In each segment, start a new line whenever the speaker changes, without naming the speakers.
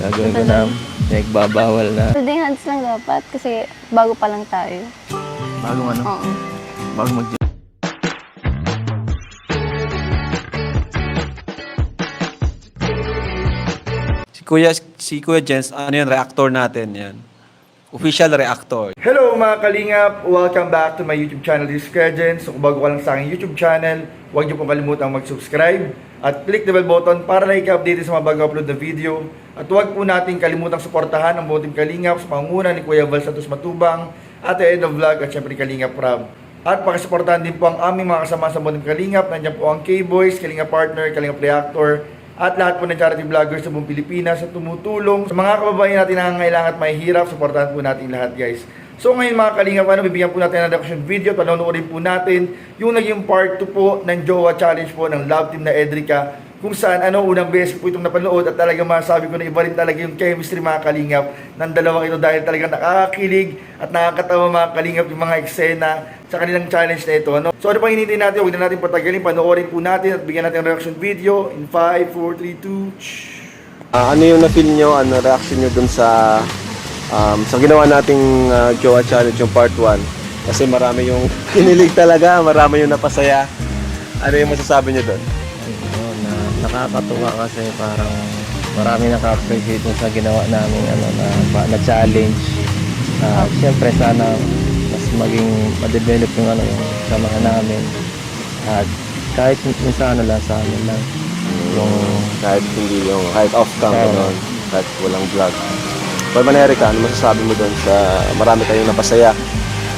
Gagawin ko na nagbabawal na.
Holding hands lang dapat kasi bago pa lang tayo.
Bagong ano?
Oo.
Bagong mag Si Kuya, si Kuya Jens, ano yun, reactor natin yan. Official reactor.
Hello mga kalingap! Welcome back to my YouTube channel, this is Kuya Jens. So kung bago ka lang sa aking YouTube channel, huwag niyo pong kalimutang mag-subscribe at click the bell button para na ika-update sa mga bago upload na video. At huwag po natin kalimutang suportahan ang team Kalingap sa pangunguna ni Kuya Val Santos Matubang, Ate Ed of Vlog at syempre Kalingap Rob. At pakisuportahan din po ang aming mga kasama sa team Kalingap. Nandiyan po ang K-Boys, Kalingap Partner, Kalingap Reactor, at lahat po ng charity vloggers sa buong Pilipinas na tumutulong sa mga kababayan natin na nangangailangan at mahihirap, supportahan po natin lahat guys. So ngayon mga kalingap, ano, bibigyan po natin ng reaction video, panonoodin po natin yung naging part 2 po ng Jowa Challenge po ng Love Team na Edrica kung saan ano unang beses po itong napanood at talaga masasabi ko na iba rin talaga yung chemistry mga kalingap ng dalawang ito dahil talaga nakakakilig at nakakatawa mga kalingap yung mga eksena sa kanilang challenge na ito. Ano? So ano pang hinihintay natin? Huwag na natin patagalin, panoorin po natin at bigyan natin ng reaction video in 5, 4, 3, 2,
Ah, ano yung na-feel nyo, ano reaction nyo dun sa um, sa ginawa nating uh, Jowa Challenge yung part 1? Kasi marami yung kinilig talaga, marami yung napasaya. Ano yung masasabi nyo dun?
Ano, na, nakakatuwa kasi parang marami naka-appreciate sa ginawa namin ano, na, na challenge. Ah, Siyempre sana mas maging ma-develop yung ano yung samahan namin. At kahit sa ano lang sa amin lang. Yung
Kahit hindi yung, kahit off-cam,
Oo.
gano'n, kahit walang vlog. Paul Manerica, ano masasabi mo dun sa marami kayong napasaya?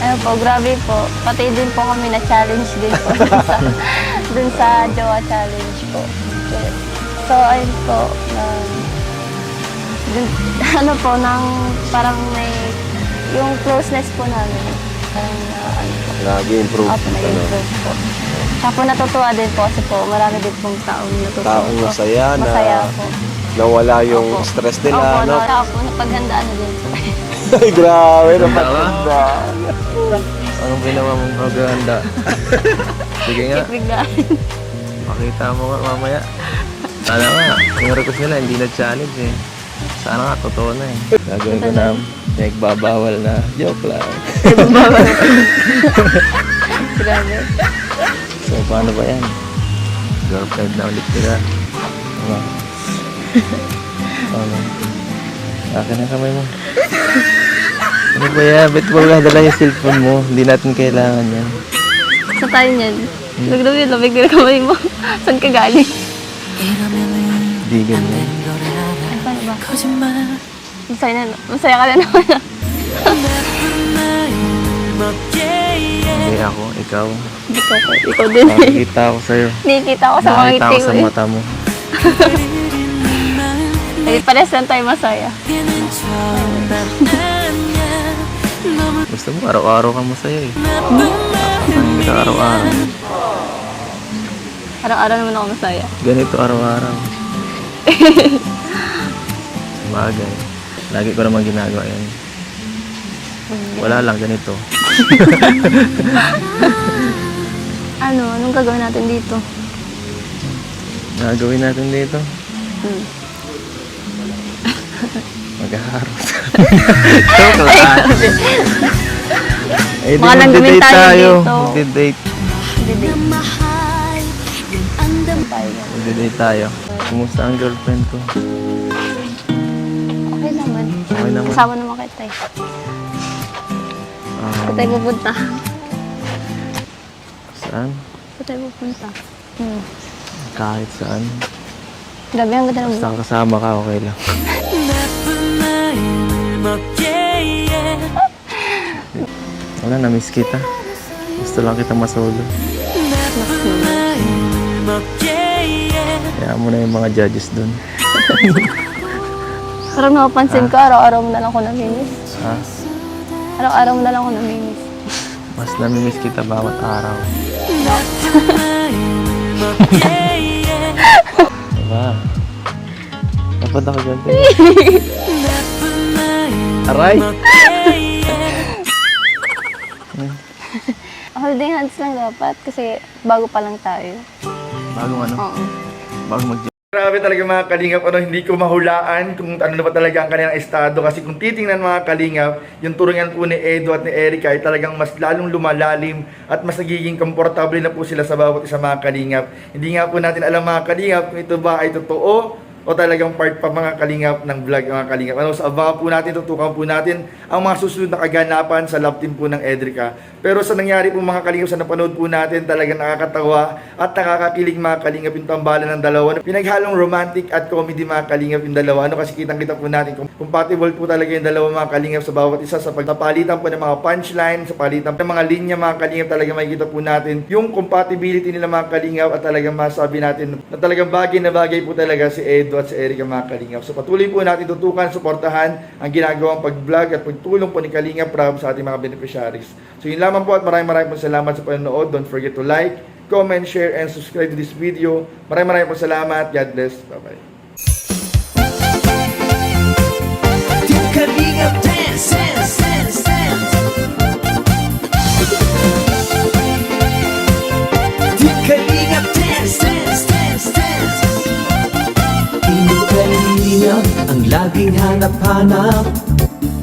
Ano po, grabe po. Pati din po kami na-challenge din po dun sa, dun sa Jowa Challenge po. So, ayun po, na, dun, ano po, nang parang may, yung closeness po namin, parang na, ano po,
Nag-improve.
Opo,
ano,
nag-improve po. Tsaka po natutuwa din po kasi po marami din pong taong natutuwa
Taong
po.
masaya na-
Masaya po.
Nawala yung
Opo.
stress
Opo,
nila, no?
Tsaka po napaghandaan na din.
Ay, grabe, napaganda.
anong ginawa mong paganda. Sige nga,
Biglaan.
pakita mo nga mamaya. Sana nga, yung request nila hindi na challenge eh. Sana nga, totoo na eh. Gagawin ko na nagbabawal na. Joke lang.
Grabe.
So, paano ba yan? Girlfriend na ulit sila. Ano? Ano? Akin na kamay mo. Ano ba yan? Ba't mo dala yung cellphone mo? Hindi natin kailangan yan.
Sa tayo niyan. Nagdami yung lamig na kamay mo. Saan ka galing?
Hindi ganyan.
Ay, paano ba? Masaya na, masaya ka na naman.
Hindi ako, ikaw.
Ikaw, ikaw din eh.
Nakikita ako sa'yo.
Nakikita ko sa mga
Nakikita
ngiti
ako sa
mo. eh.
mata mo.
Eh, pares lang tayo masaya.
Gusto mo, araw-araw ka masaya eh. Hindi ka araw-araw.
Araw-araw naman ako masaya.
Ganito araw-araw. Bagay. Lagi ko naman ginagawa yan. Wala lang, ganito.
Ano? Anong gagawin natin dito?
Gagawin natin dito.
Hmm.
Maghaharap. Joke lang. Eh, di
Mga langgamin
magde-date
tayo dito.
Magde-date.
Hindi.
Magde-date tayo. Kumusta ang girlfriend ko?
Okay naman.
Okay naman.
Kasama naman kita eh.
Um,
Saan tayo pupunta?
saan?
Saan tayo pupunta? Hmm.
Kahit saan.
Grabe, ang ganda ng
Basta kasama ka, okay lang. Wala, na-miss kita. Gusto lang kita masolo. Kaya mo na yung mga judges dun.
Parang napapansin ko, araw-araw mo na lang ako namimiss.
Ha?
Araw-araw mo na lang ako namimiss.
Mas namimiss kita bawat araw. Dapat ako ganito. Aray!
Holding hands lang dapat kasi bago pa lang tayo.
Bagong ano?
Oo.
Bagong mag
Grabe talaga mga kalingap, ano, hindi ko mahulaan kung ano na ba talaga ang kanilang estado kasi kung titingnan mga kalingap, yung turingan po ni Edo at ni Erica ay talagang mas lalong lumalalim at mas nagiging komportable na po sila sa bawat isa mga kalingap. Hindi nga po natin alam mga kalingap kung ito ba ay totoo o talagang part pa mga kalingap ng vlog mga kalingap. Ano, so abangan po natin, tutukan po natin ang mga susunod na kaganapan sa love team po ng Edrica. Pero sa nangyari po mga kalingap sa napanood po natin, talagang nakakatawa at nakakakilig mga kalingap yung tambalan ng dalawa. Pinaghalong romantic at comedy mga kalingap yung dalawa. Ano kasi kitang kita po natin kung compatible po talaga yung dalawa mga kalingap sa bawat isa sa pagpapalitan po ng mga punchline, sa palitan ng mga linya mga kalingap talaga makikita po natin yung compatibility nila mga kalingap at talagang masabi natin na talagang bagay na bagay po talaga si Edo at si Erica mga kalingap. So patuloy po natin tutukan, suportahan ang ginagawang pag-vlog at pagtulong po ni Kalingap Prab sa ating mga beneficiaries. So yun lamang po at maraming maraming po salamat sa panonood. Don't forget to like, comment, share, and subscribe to this video. Maraming maraming po salamat. God bless. Bye-bye.
Ang laging hanap-hanap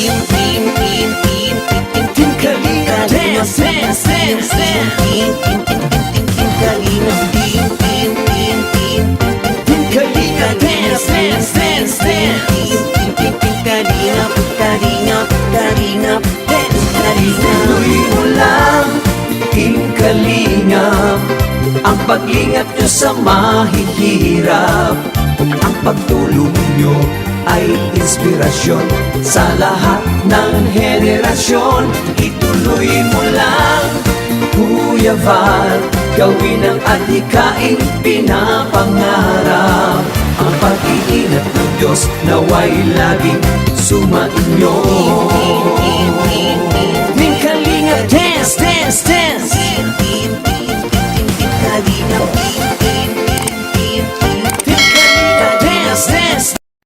Team, team, team, team, team, team, team Kalingap Dance, dance, dance, dance Team, team, team, team, team, team Kalingap Team, team, team, team, team, team Kalingap Dance, dance, dance, dance Team, team, team, team Kalingap, Kalingap, Kalingap Dance, Kalingap Tuloy mo lang, Team Kalingap Ang paglingap nyo sa mahihirap Ang pagtulong nyo ay inspirasyon sa lahat ng henerasyon. Ituloy mo lang, Kuya Val, gawin ang adhikaing pinapangarap. Ang pag-iingat ng Diyos naway laging sumainyo. Ning kalinga, dance, dance, dance!